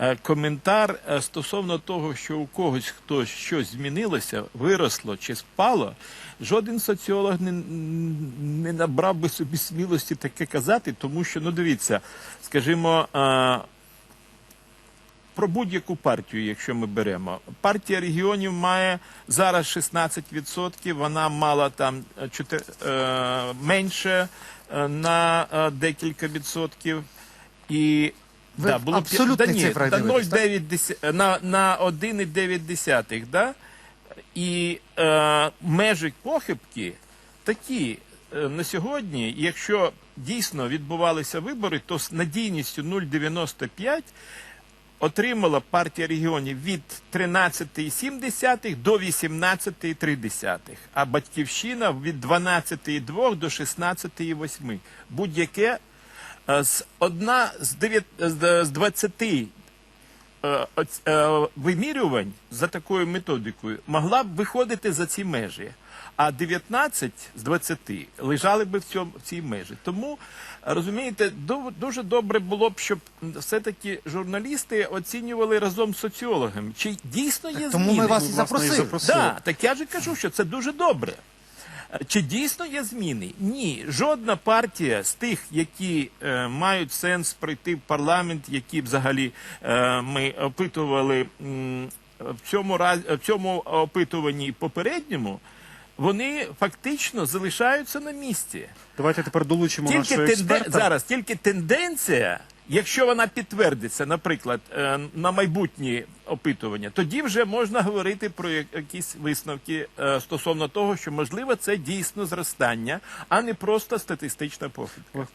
е, коментар е, стосовно того, що у когось хтось щось змінилося, виросло чи спало, жоден соціолог не, не набрав би собі смілості таке казати, тому що, ну дивіться, скажімо. е, про будь-яку партію, якщо ми беремо. Партія регіонів має зараз 16%, вона мала там е, чотир- е, менше на декілька відсотків. І Ви в п'я- абсолютних ні, цифрах та дивитесь, 0,9 на, на 1,9, да? І е, межі похибки такі е, на сьогодні, якщо дійсно відбувалися вибори, то з надійністю 0,95 отримала партія регіонів від 13,7 до 18,3, а батьківщина від 12,2 до 16,8. Будь-яке з одна з, 9, з, з 20 е, е, вимірювань за такою методикою могла б виходити за ці межі. А 19 з 20 лежали би в, цьому, в цій межі. Тому, розумієте, ду- дуже добре було б, щоб все-таки журналісти оцінювали разом з соціологами, чи дійсно є Тому зміни. ми вас і запросили. запросили. Да, так я ж кажу, що це дуже добре. Чи дійсно є зміни? Ні. Жодна партія з тих, які е, мають сенс прийти в парламент, які взагалі е, ми опитували м, в цьому раз в цьому опитуванні попередньому, вони фактично залишаються на місці. Давайте тепер долучимо Тільки нашого тенде... зараз тільки тенденція, якщо вона підтвердиться, наприклад, е, на майбутні опитування, тоді вже можна говорити про якісь висновки е, стосовно того, що можливо це дійсно зростання, а не просто статистична похибка.